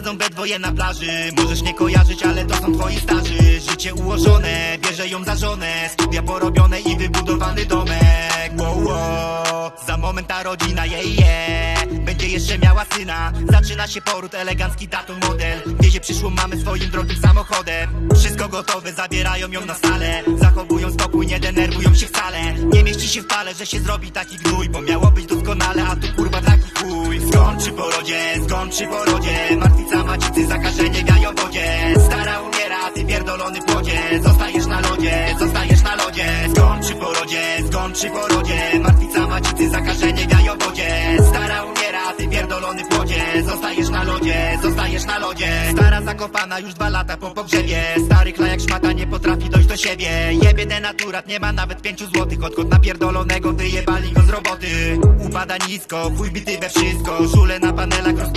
siedzą we dwoje na plaży. Możesz nie kojarzyć, ale to są twoi starzy. Życie ułożone, bierze ją za żonę. Studia porobione i wybudowany domek. Wow, wow. Za moment ta rodzina, je, je Będzie jeszcze miała syna. Zaczyna się poród, elegancki tato model. Wiezie przyszłą mamy swoim drogim samochodem. Wszystko gotowe, zabierają ją na salę. Zachowują spokój, nie denerwują się wcale. Nie mieści się w pale, że się zrobi taki gnój Bo miało być doskonale, a tu kurwa taki chuj. Skończy porodzie, skończy porodzie wodzie Zostajesz na lodzie, zostajesz na lodzie. Skończy porodzie, skończy porodzie. Martwica macicy, zakażenie w jajowodzie Stara umiera, ty pierdolony w wodzie. Zostajesz na lodzie, zostajesz na lodzie. Stara zakopana już dwa lata po pogrzebie. Stary klajak szmata nie potrafi dojść do siebie. Jebie denaturat, nie ma nawet pięciu złotych. Odkąd napierdolonego wyjebali go z roboty. Upada nisko, chuj bity we wszystko. Żule na panelach Dziw